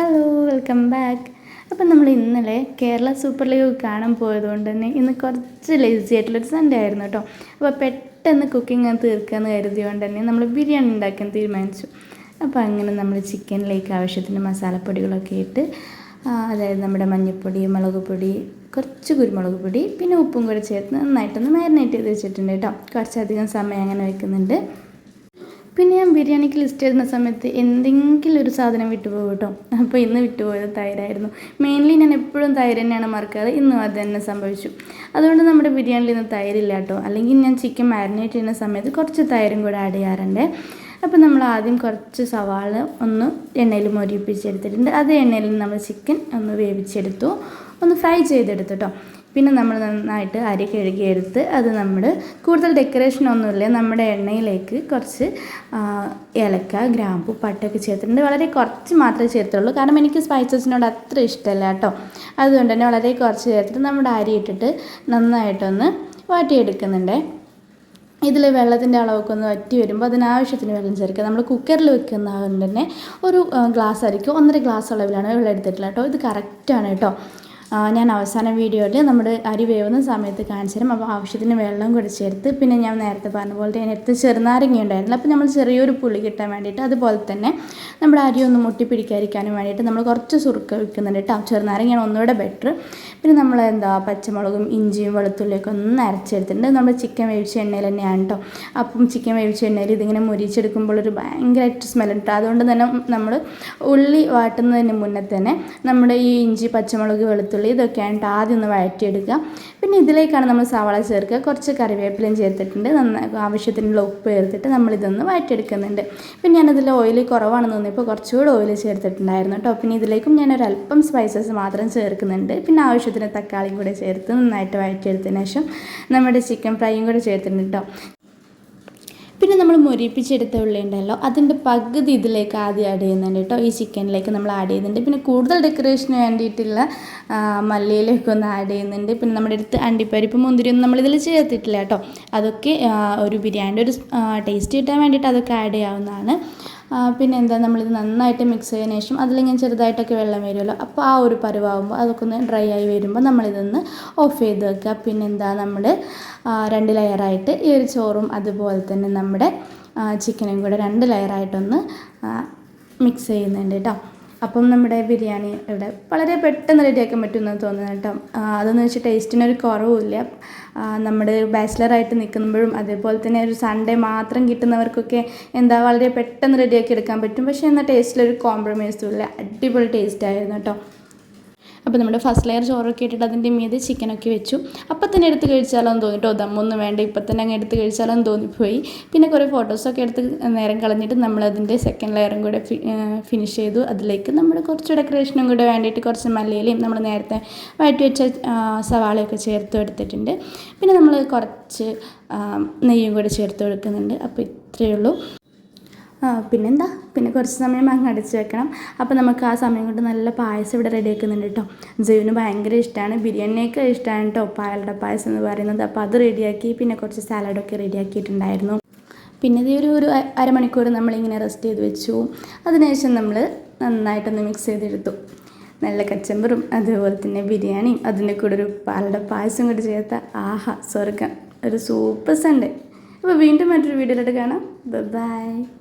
Hello welcome back അപ്പം നമ്മൾ ഇന്നലെ കേരള സൂപ്പർ ലീഗ് കാണാൻ പോയതുകൊണ്ട് തന്നെ ഇന്ന് കുറച്ച് ലേസി ആയിട്ടുള്ളൊരു സൺഡേ ആയിരുന്നു കേട്ടോ അപ്പോൾ പെട്ടെന്ന് കുക്കിംഗ് തീർക്കാമെന്ന് കരുതിയോണ്ട് തന്നെ നമ്മൾ ബിരിയാണി ഉണ്ടാക്കാൻ തീരുമാനിച്ചു. അപ്പോൾ അങ്ങനെ നമ്മൾ ചിക്കനിലേക്ക് ആവശ്യത്തിന് മസാലപ്പൊടികളൊക്കെ ഇട്ട് അതായത് നമ്മുടെ മഞ്ഞൾപ്പൊടി മുളക് പൊടി കുറച്ച് കുരുമുളക് പൊടി പിന്നെ ഉപ്പും കൂടെ ചേർത്ത് നന്നായിട്ടൊന്ന് മാരിനേറ്റ് ചെയ്ത് വെച്ചിട്ടുണ്ട് കേട്ടോ കുറച്ചധികം സമയം അങ്ങനെ വെക്കുന്നുണ്ട്. പിന്നെ ഞാൻ ബിരിയാണിക്ക് ലിസ്റ്റ് ചെയ്യുന്ന സമയത്ത് എന്തെങ്കിലും ഒരു സാധനം വിട്ടുപോകും കേട്ടോ. അപ്പോൾ ഇന്ന് വിട്ടുപോയത് തൈരായിരുന്നു. മെയിൻലി ഞാൻ എപ്പോഴും തൈര് തന്നെയാണ് മറക്കാറ്. ഇന്നും അത് തന്നെ സംഭവിച്ചു. അതുകൊണ്ട് നമ്മുടെ ബിരിയാണിയിൽ ഇന്ന് തൈരില്ല കേട്ടോ. അല്ലെങ്കിൽ ഞാൻ ചിക്കൻ മാരിനേറ്റ് ചെയ്യുന്ന സമയത്ത് കുറച്ച് തൈരും കൂടെ ആഡ് ചെയ്യാറുണ്ട്. അപ്പോൾ നമ്മൾ ആദ്യം കുറച്ച് സവാള ഒന്ന് എണ്ണയിൽ മൊരിപ്പിച്ചെടുത്തിട്ടുണ്ട്. അതേ എണ്ണയിൽ നമ്മൾ ചിക്കൻ ഒന്ന് വേവിച്ചെടുത്തു. ഒന്ന് ഫ്രൈ ചെയ്തെടുത്തു കേട്ടോ. പിന്നെ നമ്മൾ നന്നായിട്ട് അരി കഴുകിയെടുത്ത് അത് നമ്മൾ കൂടുതൽ ഡെക്കറേഷൻ ഒന്നുമില്ല. നമ്മുടെ എണ്ണയിലേക്ക് കുറച്ച് ഏലക്ക ഗ്രാമ്പു പട്ടൊക്കെ ചേർത്തിട്ടുണ്ട്. വളരെ കുറച്ച് മാത്രമേ ചേർത്തുള്ളൂ. കാരണം എനിക്ക് സ്പൈസസിനോട് അത്ര ഇഷ്ടമല്ല കേട്ടോ. അതുകൊണ്ട് തന്നെ വളരെ കുറച്ച് ചേർത്തിട്ട് നമ്മുടെ അരി ഇട്ടിട്ട് നന്നായിട്ടൊന്ന് വാട്ടിയെടുക്കുന്നുണ്ട്. ഇതിൽ വെള്ളത്തിന്റെ അളവൊക്കെ ഒന്ന് വറ്റി വരുമ്പോൾ അതിനാവശ്യത്തിന് വെള്ളം ചേർക്കുക. നമ്മൾ കുക്കറിൽ വെക്കുന്ന തന്നെ ഒരു ഗ്ലാസ് അരിക്കും ഒന്നര ഗ്ലാസ് അളവിലാണ് വെള്ളം എടുത്തിട്ടുള്ളത് കേട്ടോ. ഇത് കറക്റ്റാണ് കേട്ടോ. ഞാൻ അവസാന വീഡിയോയിൽ നമ്മുടെ അരി വേവുന്ന സമയത്ത് കാണിച്ചു തരും അപ്പോൾ ആവശ്യത്തിന് വെള്ളം കൂടി ചേർത്ത് പിന്നെ ഞാൻ നേരത്തെ പറഞ്ഞ പോലെ തന്നെ എടുത്ത് ചെറുനാരങ്ങ ഉണ്ടായിരുന്നു അപ്പോൾ നമ്മൾ ചെറിയൊരു പുളി കിട്ടാൻ വേണ്ടിയിട്ട് അതുപോലെ തന്നെ നമ്മുടെ അരി ഒന്ന് മുട്ടി പിടിക്കാതിരിക്കാനും വേണ്ടിയിട്ട് നമ്മൾ കുറച്ച് സുറുക്ക വെക്കുന്നുണ്ട് കേട്ടോ. ചെറുനാരങ്ങയാണ് ഒന്നുകൂടെ ബെറ്റർ പിന്നെ നമ്മൾ എന്താ പച്ചമുളകും ഇഞ്ചിയും വെളുത്തുള്ളിയൊക്കെ ഒന്ന് അരച്ചെടുത്തിട്ടുണ്ട്. നമ്മൾ ചിക്കൻ വേവിച്ച എണ്ണയിൽ തന്നെയാണ് കേട്ടോ അപ്പം ചിക്കൻ വേവിച്ച എണ്ണയിൽ ഇതിങ്ങനെ മുരിച്ചെടുക്കുമ്പോൾ ഒരു ഭയങ്കരമായിട്ട് സ്മെൽ ഉണ്ട് അതുകൊണ്ട് തന്നെ നമ്മൾ ഉള്ളി വാട്ടുന്നതിന് മുന്നേ തന്നെ നമ്മുടെ ഈ ഇഞ്ചി പച്ചമുളക് വെളുത്തുള്ളി വെളുത്തുള്ളി ഇതൊക്കെയാണ് ആദ്യം ഒന്ന് വഴറ്റിയെടുക്കുക. പിന്നെ ഇതിലേക്കാണ് നമ്മൾ സവാള ചേർക്കുക. കുറച്ച് കറിവേപ്പിലയും ചേർത്തിട്ടുണ്ട്. നന്നായി ആവശ്യത്തിനുള്ള ഉപ്പ് ചേർത്തിട്ട് നമ്മളിതൊന്ന് വഴറ്റിയെടുക്കുന്നുണ്ട്. പിന്നെ ഞാനതിൽ ഓയിൽ കുറവാണെന്ന് തോന്നിയപ്പോൾ കുറച്ചുകൂടി ഓയിൽ ചേർത്തിട്ടുണ്ടായിരുന്നു കേട്ടോ. പിന്നെ ഇതിലേക്കും ഞാൻ ഒരല്പം സ്പൈസസ് മാത്രം ചേർക്കുന്നുണ്ട്. പിന്നെ ആവശ്യത്തിന് തക്കാളിയും കൂടെ ചേർത്ത് നന്നായിട്ട് വഴറ്റിയെടുത്തതിന് ശേഷം നമ്മുടെ ചിക്കൻ ഫ്രൈയും കൂടെ ചേർത്തിട്ടുണ്ട് കേട്ടോ. പിന്നെ നമ്മൾ മുരിപ്പിച്ചെടുത്ത ഉള്ളി ഉണ്ടല്ലോ അതിന്റെ പകുതി ഇതിലേക്ക് ആദ്യം ആഡ് ചെയ്യുന്നുണ്ട് കേട്ടോ. ഈ ചിക്കനിലേക്ക് നമ്മൾ ആഡ് ചെയ്യുന്നുണ്ട്. പിന്നെ കൂടുതൽ ഡെക്കറേഷന് വേണ്ടിയിട്ടുള്ള മല്ലിയിലേക്ക് ഒന്ന് ആഡ് ചെയ്യുന്നുണ്ട്. പിന്നെ നമ്മുടെ അടുത്ത് അണ്ടിപ്പരിപ്പ് മുന്തിരിയൊന്നും നമ്മളിതിൽ ചേർത്തിട്ടില്ല കേട്ടോ. അതൊക്കെ ഒരു ബിരിയാണിയുടെ ഒരു ടേസ്റ്റ് കിട്ടാൻ വേണ്ടിയിട്ട് അതൊക്കെ ആഡ് ചെയ്യാവുന്നതാണ്. പിന്നെ എന്താ നമ്മളിത് നന്നായിട്ട് മിക്സ് ചെയ്തതിന് ശേഷം അതിലിങ്ങനെ ചെറുതായിട്ടൊക്കെ വെള്ളം വരുമല്ലോ. അപ്പോൾ ആ ഒരു പരുവാകുമ്പോൾ അതൊക്കെ ഒന്ന് ഡ്രൈ ആയി വരുമ്പോൾ നമ്മളിതൊന്ന് ഓഫ് ചെയ്ത് വെക്കുക. പിന്നെന്താ നമ്മൾ രണ്ട് ലെയറായിട്ട് ഈ ഒരു ചോറും അതുപോലെ തന്നെ നമ്മുടെ ചിക്കനും കൂടെ രണ്ട് ലെയറായിട്ടൊന്ന് മിക്സ് ചെയ്യുന്നുണ്ട് കേട്ടോ അപ്പം നമ്മുടെ ബിരിയാണി ഇവിടെ വളരെ പെട്ടെന്ന് റെഡിയാക്കാൻ പറ്റുമെന്ന് തോന്നുന്നു കേട്ടോ. അതെന്ന് വെച്ചാൽ ടേസ്റ്റിനൊരു കുറവുമില്ല. നമ്മുടെ ബാച്ചിലറായിട്ട് നിൽക്കുമ്പോഴും അതേപോലെ തന്നെ ഒരു സൺഡേ മാത്രം കിട്ടുന്നവർക്കൊക്കെ എന്താ വളരെ പെട്ടെന്ന് റെഡിയാക്കി എടുക്കാൻ പറ്റും. പക്ഷേ എന്നാൽ ടേസ്റ്റിലൊരു കോംപ്രമൈസും ഇല്ല. അടിപൊളി ടേസ്റ്റ് ആയിരുന്നു കേട്ടോ. അപ്പോൾ നമ്മുടെ ഫസ്റ്റ് ലെയർ ചോറൊക്കെ ഇട്ടിട്ട് അതിന്റെ മീതെ ചിക്കനൊക്കെ വെച്ചു. അപ്പം തന്നെ എടുത്ത് കഴിച്ചാലോന്ന് തോന്നിട്ടോ? ദമ്മൊന്നും വേണ്ട ഇപ്പം തന്നെ അങ്ങ് എടുത്ത് കഴിച്ചാലോന്ന് തോന്നിപ്പോയി. പിന്നെ കുറേ ഫോട്ടോസൊക്കെ എടുത്ത് നേരം കളഞ്ഞിട്ട് നമ്മൾ അതിന്റെ സെക്കൻഡ് ലെയറും കൂടെ ഫിനിഷ് ചെയ്തു. അതിലേക്ക് നമ്മൾ കുറച്ച് ഡെക്കറേഷനും കൂടെ വേണ്ടിയിട്ട് കുറച്ച് മല്ലിയിലയും നമ്മൾ നേരത്തെ വഴറ്റി വെച്ച സവാളയൊക്കെ ചേർത്ത് എടുത്തിട്ടുണ്ട്. പിന്നെ നമ്മൾ കുറച്ച് നെയ്യും കൂടെ ചേർത്ത് കൊടുക്കുന്നുണ്ട്. അപ്പോൾ ഇത്രയേ ഉള്ളൂ. പിന്നെന്താ? പിന്നെ കുറച്ച് സമയം അങ്ങ് അടച്ച് വെക്കണം. അപ്പോൾ നമുക്ക് ആ സമയം കൊണ്ട് നല്ല പായസം ഇവിടെ റെഡി ആക്കുന്നുണ്ട് കേട്ടോ ജയുവിന് ഭയങ്കര ഇഷ്ടമാണ് ബിരിയാണിയൊക്കെ ഇഷ്ടമാണ് കേട്ടോ പാലട പായസം എന്ന് പറയുന്നത്. അപ്പോൾ അത് റെഡിയാക്കി പിന്നെ കുറച്ച് സാലഡൊക്കെ റെഡിയാക്കിയിട്ടുണ്ടായിരുന്നു പിന്നെ ഇത് ഒരു അരമണിക്കൂർ നമ്മളിങ്ങനെ റെസ്റ്റ് ചെയ്ത് വെച്ചു. അതിനുശേഷം നമ്മൾ നന്നായിട്ടൊന്ന് മിക്സ് ചെയ്തെടുത്തു. നല്ല കച്ചമ്പറും അതുപോലെ തന്നെ ബിരിയാണിയും അതിന്റെ കൂടെ ഒരു പാലട പായസം കൂടി ചേർത്ത ആഹാ സ്വർഗം ഒരു സൂപ്പർ സൺഡേ. അപ്പോൾ വീണ്ടും മറ്റൊരു വീഡിയോയിലോട്ട് കാണാം. ബൈ